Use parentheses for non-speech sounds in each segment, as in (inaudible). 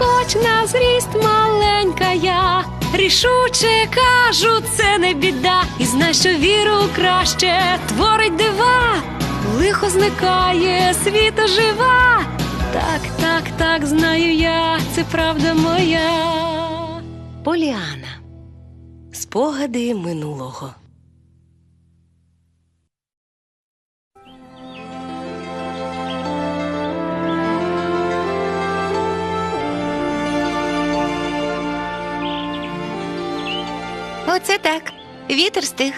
хоч на зріст маленька я, рішуче кажу, це не біда, і знай, що віру краще творить дива, лихо зникає, світ ожива. Так, так, так, знаю я, це правда моя. Поліана. Спогади минулого. Оце так. Вітер стих.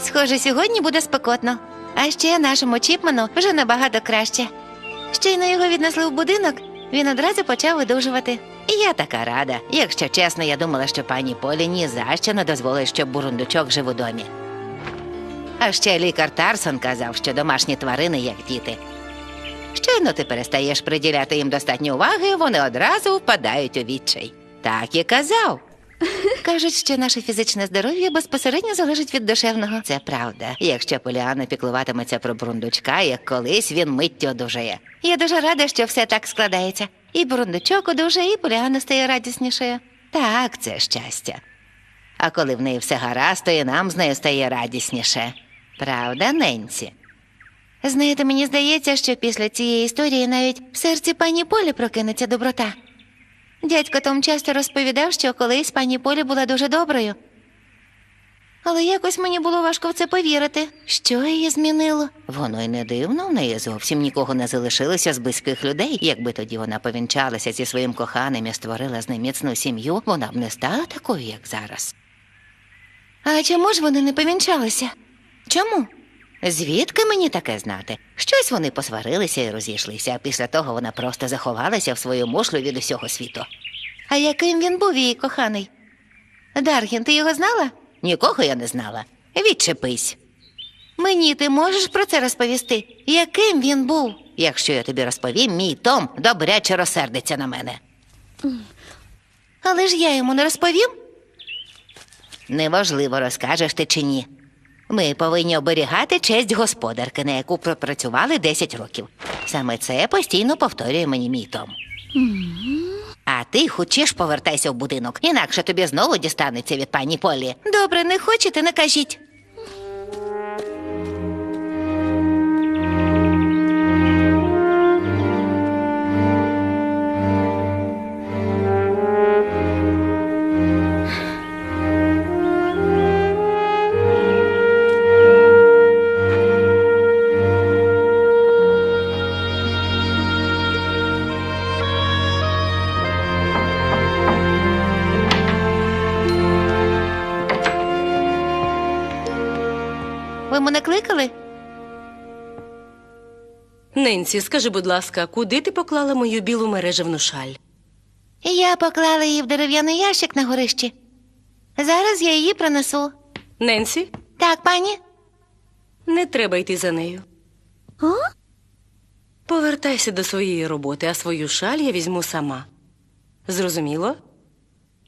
Схоже, сьогодні буде спекотно. А ще нашому Чіпману вже набагато краще. Щойно його віднесли в будинок, він одразу почав видужувати. І я така рада. Якщо чесно, я думала, що пані Полі ні за що не дозволить, щоб бурундучок жив у домі. А ще лікар Тарсон казав, що домашні тварини як діти. Щойно ти перестаєш приділяти їм достатньо уваги, вони одразу впадають у відчай. Так і казав. Кажуть, що наше фізичне здоров'я безпосередньо залежить від душевного. Це правда. Якщо Поліана піклуватиметься про бурундучка, як колись він миттю одужає. Я дуже рада, що все так складається. І бурундучок одужає, і Поліана стає радіснішою. Так, це щастя. А коли в неї все гаразд, то і нам з нею стає радісніше. Правда, Ненці? Знаєте, мені здається, що після цієї історії навіть в серці пані Полі прокинеться доброта. Дядько Том часто розповідав, що колись пані Полі була дуже доброю. Але якось мені було важко в це повірити. Що її змінило? Воно й не дивно, в неї зовсім нікого не залишилося з близьких людей. Якби тоді вона повінчалася зі своїм коханим і створила з ним міцну сім'ю, вона б не стала такою, як зараз. А чому ж вони не повінчалися? Чому? Звідки мені таке знати? Щось вони посварилися і розійшлися, а після того вона просто заховалася в свою мушлю від усього світу. А яким він був її коханий? Даргін, ти його знала? Нікого я не знала. Відчепись. Мені ти можеш про це розповісти? Яким він був? Якщо я тобі розповім, мій Том добряче розсердиться на мене. Але ж я йому не розповім. Неважливо, розкажеш ти чи ні. Ми повинні оберігати честь господарки, на яку пропрацювали 10 років. Саме це постійно повторює мені мій Том. А ти хочеш повертайся в будинок, інакше тобі знову дістанеться від пані Полі. Добре, не хочете, не кажіть. Ви мене кликали? Ненсі, скажи, будь ласка, куди ти поклала мою білу мережевну шаль? Я поклала її в дерев'яний ящик на горищі. Зараз я її принесу. Ненсі, Так, пані? не треба йти за нею. О? Повертайся до своєї роботи, а свою шаль я візьму сама. Зрозуміло?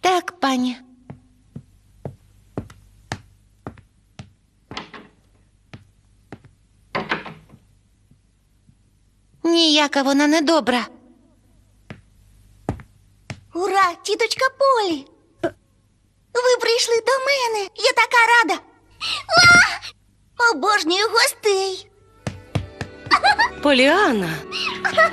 Так, пані. Ніяка вона не добра. Ура, тіточка Полі! Ви прийшли до мене. Я така рада. А! Обожнюю гостей. Поліана, Прошу.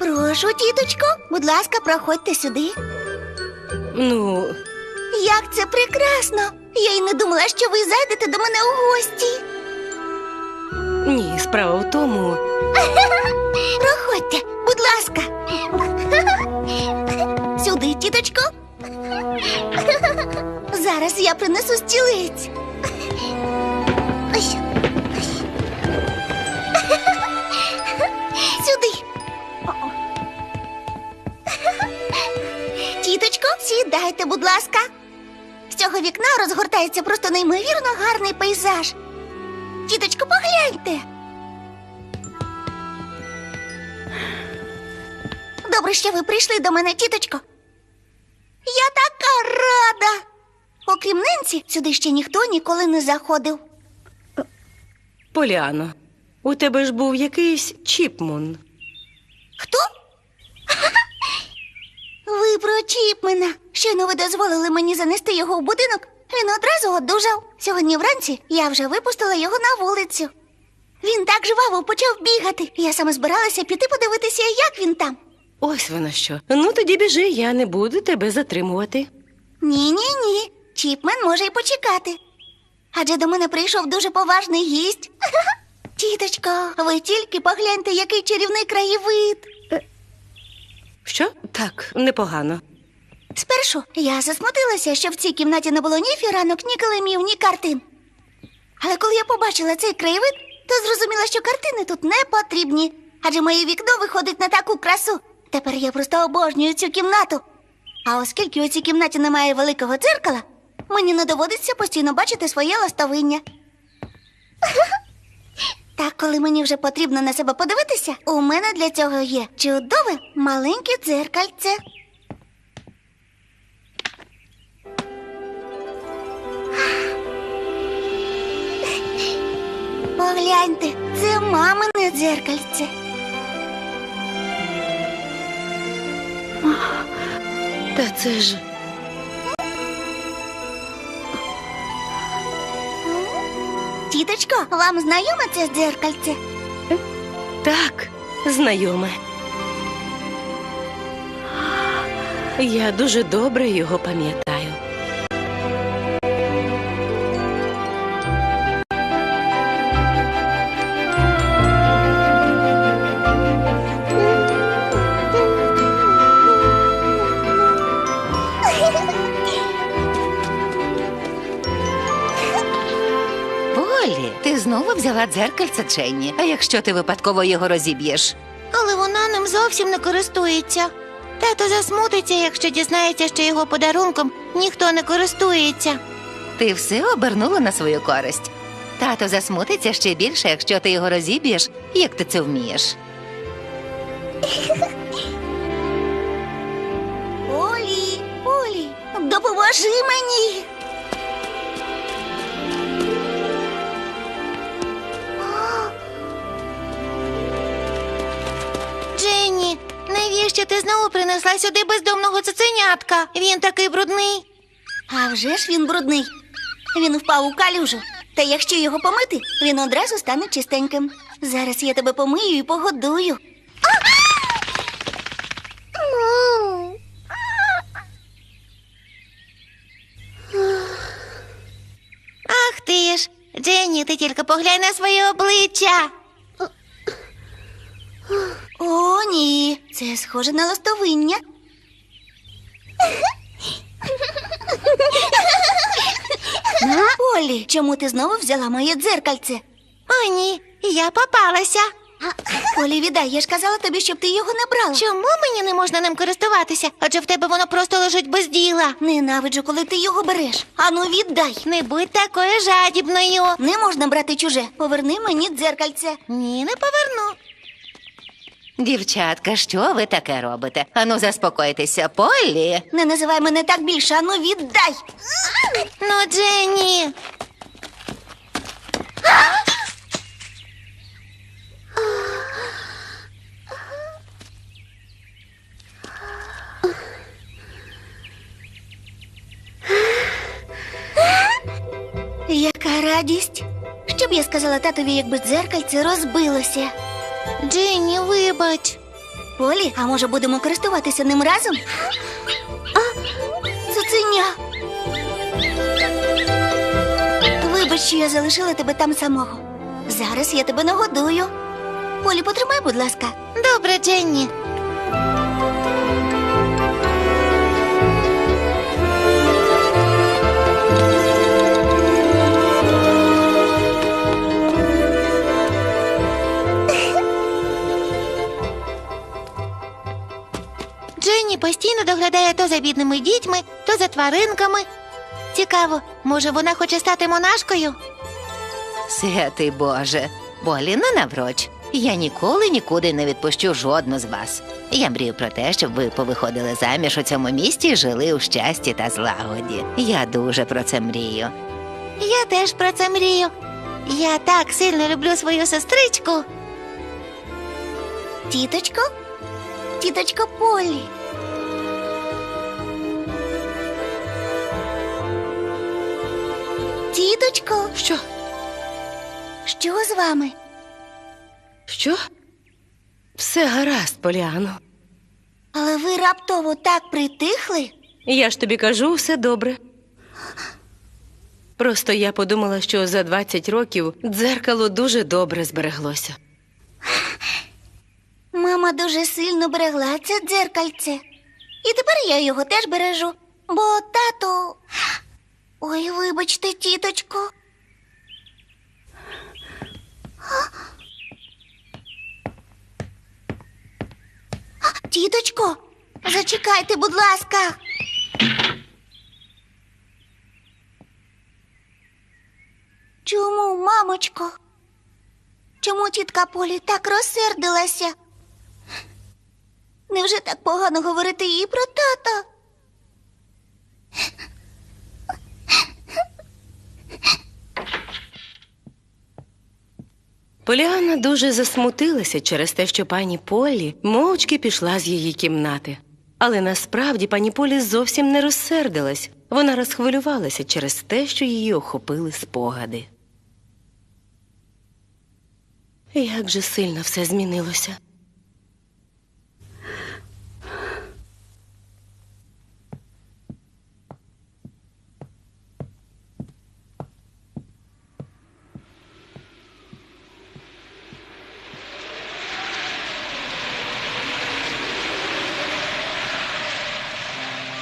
Прошу, тіточко, будь ласка, проходьте сюди. Ну, Як це прекрасно! Я й не думала, що ви зайдете до мене у гості. Ні, справа в тому. (laughs) Проходьте, будь ласка. (laughs) Сюди, тіточко. (laughs) Зараз я принесу стілець. Сюди. Тіточко, сідайте, будь ласка. З цього вікна розгортається просто неймовірно гарний пейзаж. Тіточко, погляньте. Добре, що ви прийшли до мене, тіточко. Я така рада. Окрім Ненці, сюди ще ніхто ніколи не заходив. Поліано, у тебе ж був якийсь чіпмун. Хто? (laughs) Ви про Чіпмена. Щойно ви дозволили мені занести його в будинок. Він одразу одужав. Сьогодні вранці я вже випустила його на вулицю. Він так жваво почав бігати. Я саме збиралася піти подивитися, як він там. Ось воно що. Ну тоді біжи, я не буду тебе затримувати. Ні, ні, ні. Чіпмен може й почекати. Адже до мене прийшов дуже поважний гість. (laughs) Тіточко, ви тільки погляньте, який чарівний краєвид. Що? Так, непогано. Спершу я засмутилася, що в цій кімнаті не було ні фіранок, ні килимів, ні картин. Але коли я побачила цей краєвид, то зрозуміла, що картини тут не потрібні, адже моє вікно виходить на таку красу. Тепер я просто обожнюю цю кімнату. А оскільки у цій кімнаті немає великого дзеркала, мені не доводиться постійно бачити своє ластовиння. (laughs) Та коли мені вже потрібно на себе подивитися, у мене для цього є чудове маленьке дзеркальце. Погляньте, це мамине дзеркальце. Та це ж. Тіточко, вам знайоме це дзеркальце? Так, знайоме. Я дуже добре його пам'ятаю. Знову взяла дзеркальце Дженні. А якщо ти випадково його розіб'єш? Але вона ним зовсім не користується. Тато засмутиться, якщо дізнається, що його подарунком ніхто не користується. Ти все обернула на свою користь. Тато засмутиться ще більше, якщо ти його розіб'єш, як ти це вмієш. Олі, Олі, допоможи мені. Дженні, навіщо ти знову принесла сюди бездомного цуценятка? Він такий брудний. А вже ж він брудний. Він впав у калюжу. Та якщо його помити, він одразу стане чистеньким. Зараз я тебе помию і погодую. Ах ти ж, Дженні, ти тільки поглянь на своє обличчя. О, ні, це схоже на ластовиння. Полі, чому ти знову взяла моє дзеркальце? О, ні, я попалася. Полі, віддай, я ж казала тобі, щоб ти його не брала. Чому мені не можна ним користуватися? Адже в тебе воно просто лежить без діла. Ненавиджу, коли ти його береш. Ану, віддай. Не будь такою жадібною. Не можна брати чуже. Поверни мені дзеркальце. Ні, не поверну. Дівчатка, що ви таке робите? Ану, заспокойтеся, Полі. Не називай мене так більше, ану віддай. Ну, Дженні. Яка радість. Що б я сказала татові, якби дзеркальце розбилося? Дженні, вибач. Полі, а може будемо користуватися ним разом? А, цуценя. Вибач, що я залишила тебе там самого. Зараз я тебе нагодую. Полі, потримай, будь ласка. Добре, Дженні. Дженні постійно доглядає то за бідними дітьми, то за тваринками. Цікаво, може, вона хоче стати монашкою? Святий Боже, Болі, не навроч. Я ніколи нікуди не відпущу жодну з вас. Я мрію про те, щоб ви повиходили заміж у цьому місті і жили у щасті та злагоді. Я дуже про це мрію. Я теж про це мрію. Я так сильно люблю свою сестричку. Тіточко? Тіточко Полі. Тіточко, Що? що з вами? Що? Все гаразд, Поліано. Але ви раптово так притихли? Я ж тобі кажу, все добре. Просто я подумала, що за 20 років дзеркало дуже добре збереглося. Мама дуже сильно берегла це дзеркальце. І тепер я його теж бережу, бо тато. Ой, вибачте, тіточко. Тіточко, зачекайте, будь ласка. Чому, мамочко? Чому тітка Полі так розсердилася? Невже так погано говорити їй про тата? Поліана дуже засмутилася через те, що пані Полі мовчки пішла з її кімнати. Але насправді пані Полі зовсім не розсердилась. Вона розхвилювалася через те, що її охопили спогади. Як же сильно все змінилося.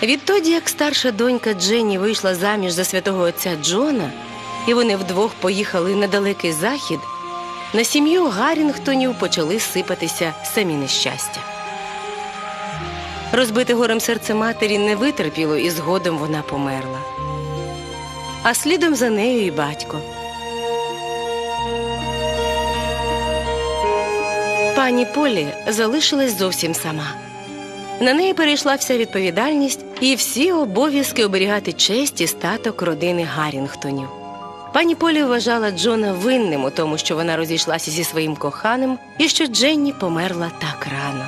Відтоді, як старша донька Дженні вийшла заміж за святого отця Джона, і вони вдвох поїхали на далекий захід, на сім'ю Гаррінгтонів почали сипатися самі нещастя. Розбите горем серце матері не витерпіло, і згодом вона померла. А слідом за нею і батько. Пані Полі залишилась зовсім сама. На неї перейшла вся відповідальність і всі обов'язки оберігати честь і статок родини Гаррінгтонів. Пані Полі вважала Джона винним у тому, що вона розійшлася зі своїм коханим і що Дженні померла так рано.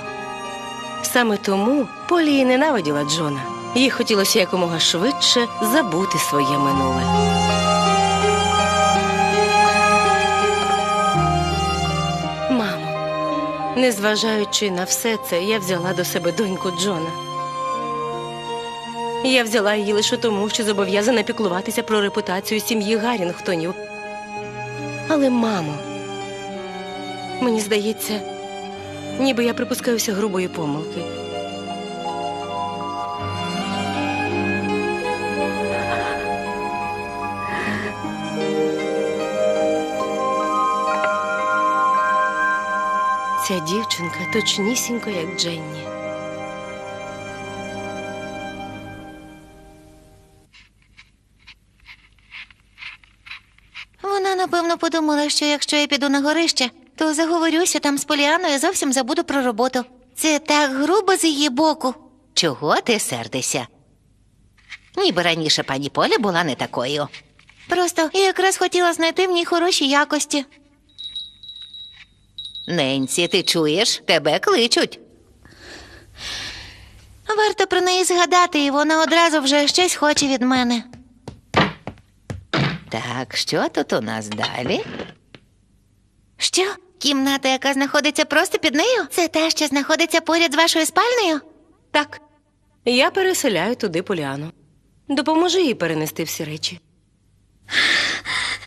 Саме тому Полі і ненавиділа Джона. Їй хотілося якомога швидше забути своє минуле. Мамо, незважаючи на все це, я взяла до себе доньку Джона. Я взяла її лише тому, що зобов'язана піклуватися про репутацію сім'ї Гаррінгтонів. Але, мамо, мені здається, ніби я припускаюся грубої помилки. Ця дівчинка точнісінько, як Дженні. Подумала, що якщо я піду на горище, то заговорюся там з Поліаною і зовсім забуду про роботу. Це так грубо з її боку. Чого ти сердишся? Ніби раніше пані Поля була не такою. Просто я якраз хотіла знайти в ній хороші якості. Ненсі, ти чуєш? Тебе кличуть. Варто про неї згадати, і вона одразу вже щось хоче від мене. Так, що тут у нас далі? Що? Кімната, яка знаходиться просто під нею, це та, що знаходиться поряд з вашою спальнею? Так, я переселяю туди Поліану. Допоможи їй перенести всі речі.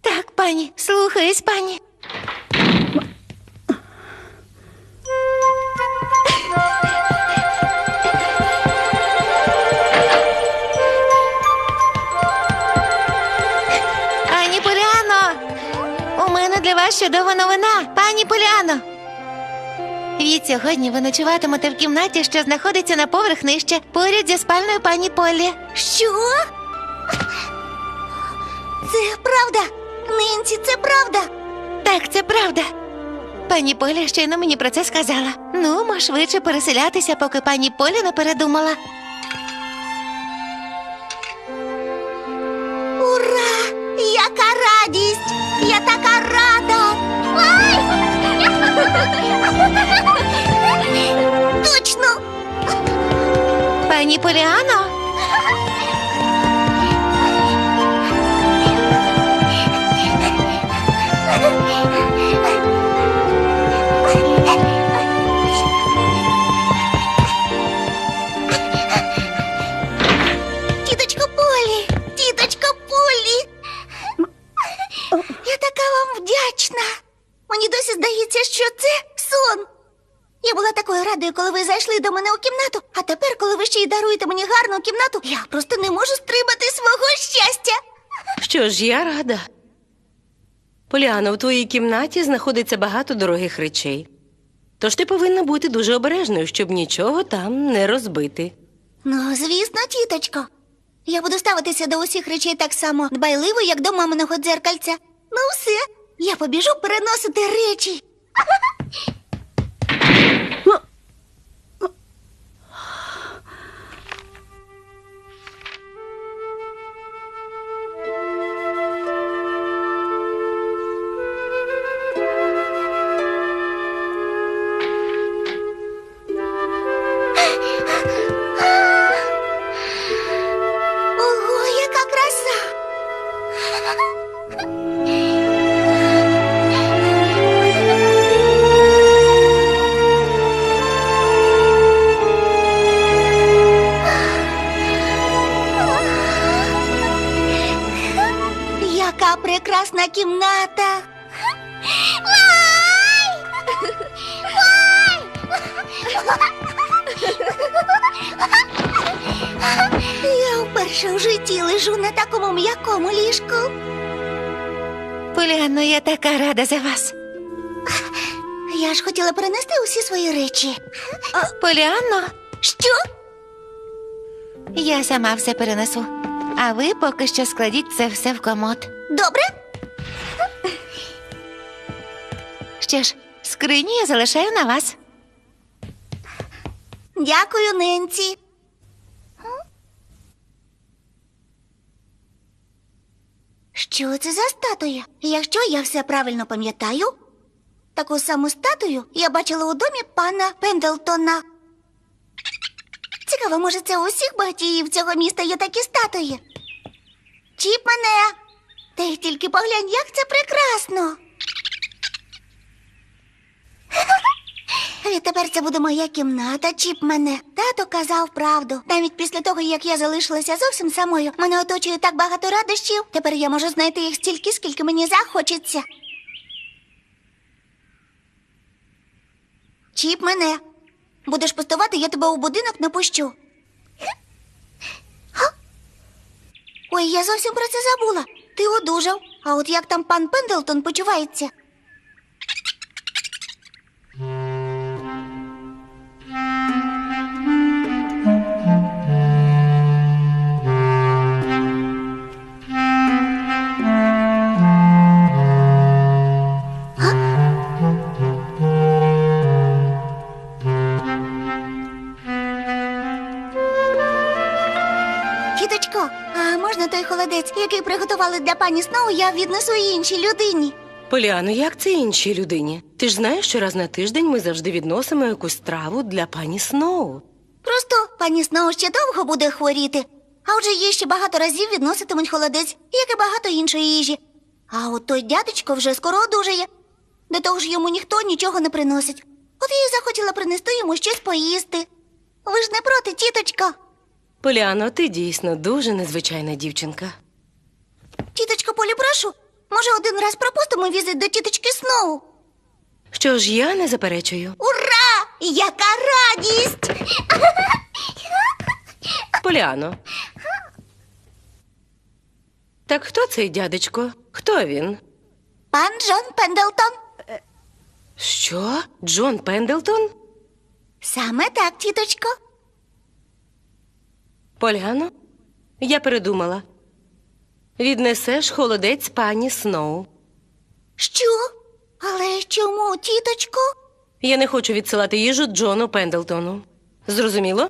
Так, пані, слухаюсь, пані. Пані мене чудова новина. Пані Поліано! Від сьогодні ви ночуватимете в кімнаті, що знаходиться на поверх нижче, поряд зі спальною пані Полі. Що? Це правда. Нинці, це правда. Так, це правда. Пані Поля щойно мені про це сказала. Ну, мо швидше переселятися, поки пані Поля не передумала. Пані Поліано, Тіточко Полі! Тіточко Полі! Я така вам вдячна. Мені досі здається, що це сон. Я була такою радою, коли ви зайшли до мене у кімнату, а тепер, коли ви ще й даруєте мені гарну кімнату, я просто не можу стримати свого щастя. Що ж, я рада. Поліано, в твоїй кімнаті знаходиться багато дорогих речей. Тож ти повинна бути дуже обережною, щоб нічого там не розбити. Ну, звісно, тіточко. Я буду ставитися до усіх речей так само дбайливо, як до маминого дзеркальця. Ну, все, я побіжу переносити речі. (laughs) рада за вас. Я ж хотіла перенести усі свої речі. Поліано, Що? я сама все перенесу. А ви поки що складіть це все в комод. Добре? Що ж, скриню я залишаю на вас. Дякую, Ненці. Що це за статуя? Якщо я все правильно пам'ятаю, таку саму статую я бачила у домі пана Пендлтона. Цікаво, може, це у всіх багатіїв цього міста є такі статуї. Чіп мене. Ти тільки поглянь, як це прекрасно. (laughs) Відтепер це буде моя кімната, чіп мене. Тато казав правду. Навіть після того, як я залишилася зовсім самою, мене оточує так багато радощів. Тепер я можу знайти їх стільки, скільки мені захочеться. Чіп мене. Будеш пустувати, я тебе у будинок не пущу. Ой, я зовсім про це забула. Ти одужав. А от як там пан Пендлтон почувається? Тіточко, а можна той холодець, який приготували для пані Сноу, я віднесу іншій людині. Поліано, як це іншій людині? Ти ж знаєш, що раз на тиждень ми завжди відносимо якусь страву для пані Сноу. Просто пані Сноу ще довго буде хворіти, а отже їй ще багато разів відноситимуть холодець, як і багато іншої їжі. А от той дядечко вже скоро одужає. До того ж йому ніхто нічого не приносить. От я й захотіла принести йому щось поїсти. Ви ж не проти, тіточко. Поліано, ти дійсно дуже незвичайна дівчинка. Тіточко Полі, прошу. Може, один раз пропустимо візит до тіточки Сноу? Що ж, я не заперечую. Ура! Яка радість! (laughs) Поліано. Так хто цей дядечко? Хто він? Пан Джон Пендлтон. Що? Джон Пендлтон? Саме так, тіточко. Поляно? Я передумала. Віднесеш холодець пані Сноу. Що? Але чому, тіточко? Я не хочу відсилати їжу Джону Пендлтону. Зрозуміло?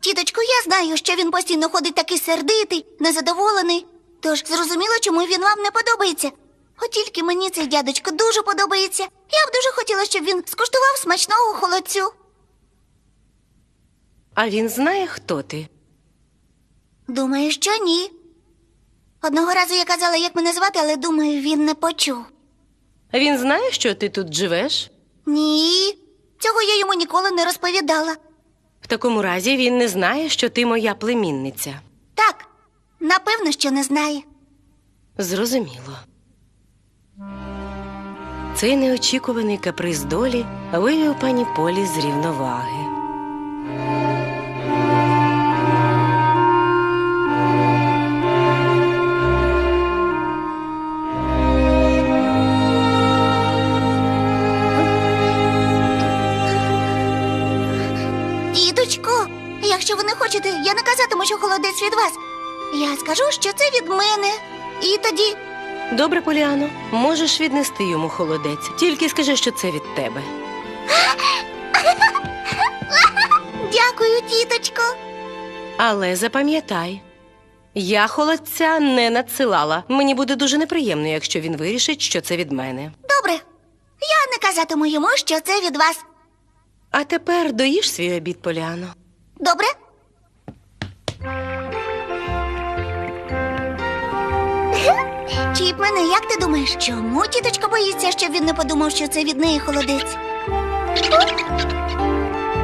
Тіточко, я знаю, що він постійно ходить такий сердитий, незадоволений. Тож зрозуміло, чому він вам не подобається. От тільки мені цей дядечко дуже подобається. Я б дуже хотіла, щоб він скуштував смачного холодцю. А він знає, хто ти. Думаю, що ні. Одного разу я казала, як мене звати, але думаю, він не почув. Він знає, що ти тут живеш? Ні, цього я йому ніколи не розповідала. В такому разі він не знає, що ти моя племінниця. Так, напевно, що не знає. Зрозуміло. Цей неочікуваний каприз долі вивів пані Полі з рівноваги. Якщо ви не хочете, я не казатиму, що холодець від вас. Я скажу, що це від мене. І тоді. Добре, Поліано, можеш віднести йому холодець. Тільки скажи, що це від тебе. (laughs) Дякую, тіточко. Але запам'ятай, я холодця не надсилала. Мені буде дуже неприємно, якщо він вирішить, що це від мене. Добре. Я не казатиму йому, що це від вас. А тепер доїж свій обід, Поліано. Добре? (laughs) Чіп мене, як ти думаєш, чому тіточка боїться, щоб він не подумав, що це від неї холодець?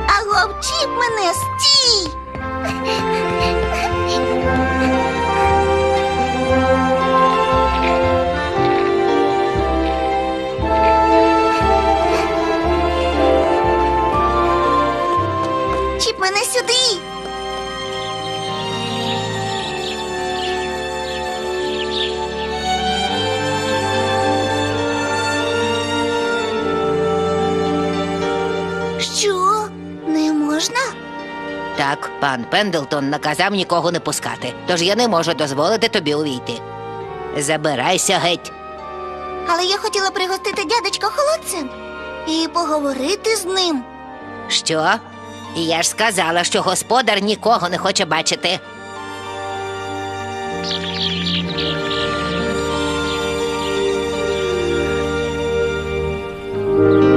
Аго, чіп мене, стій! Пан Пендлтон наказав нікого не пускати, тож я не можу дозволити тобі увійти. Забирайся геть. Але я хотіла пригостити дядечка холодцем і поговорити з ним. Що? Я ж сказала, що господар нікого не хоче бачити. Віра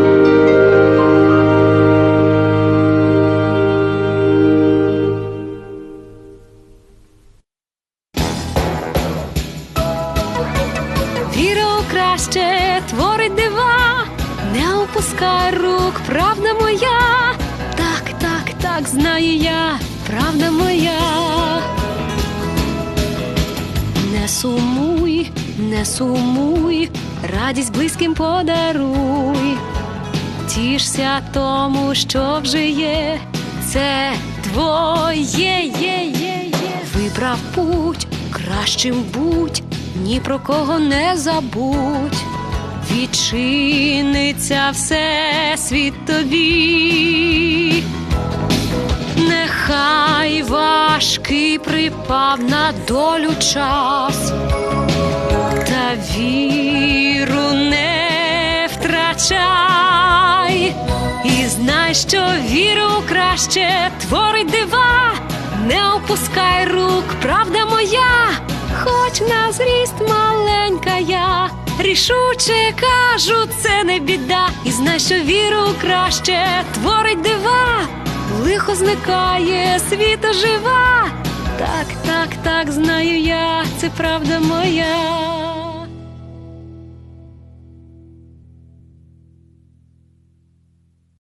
Тішся тому, що вже є, це твоє є, є, є. Вибрав путь, кращим будь, ні про кого не забудь. Відчиниться все світ тобі. Нехай важкий припав на долю час, та віру не втрачай, і знай, що віру краще творить дива, не опускай рук, правда моя, хоч на зріст маленька я. Рішуче кажу, це не біда, і знай, що віру краще творить дива, лихо зникає, світ ожива. Так, так, так, знаю я, це правда моя.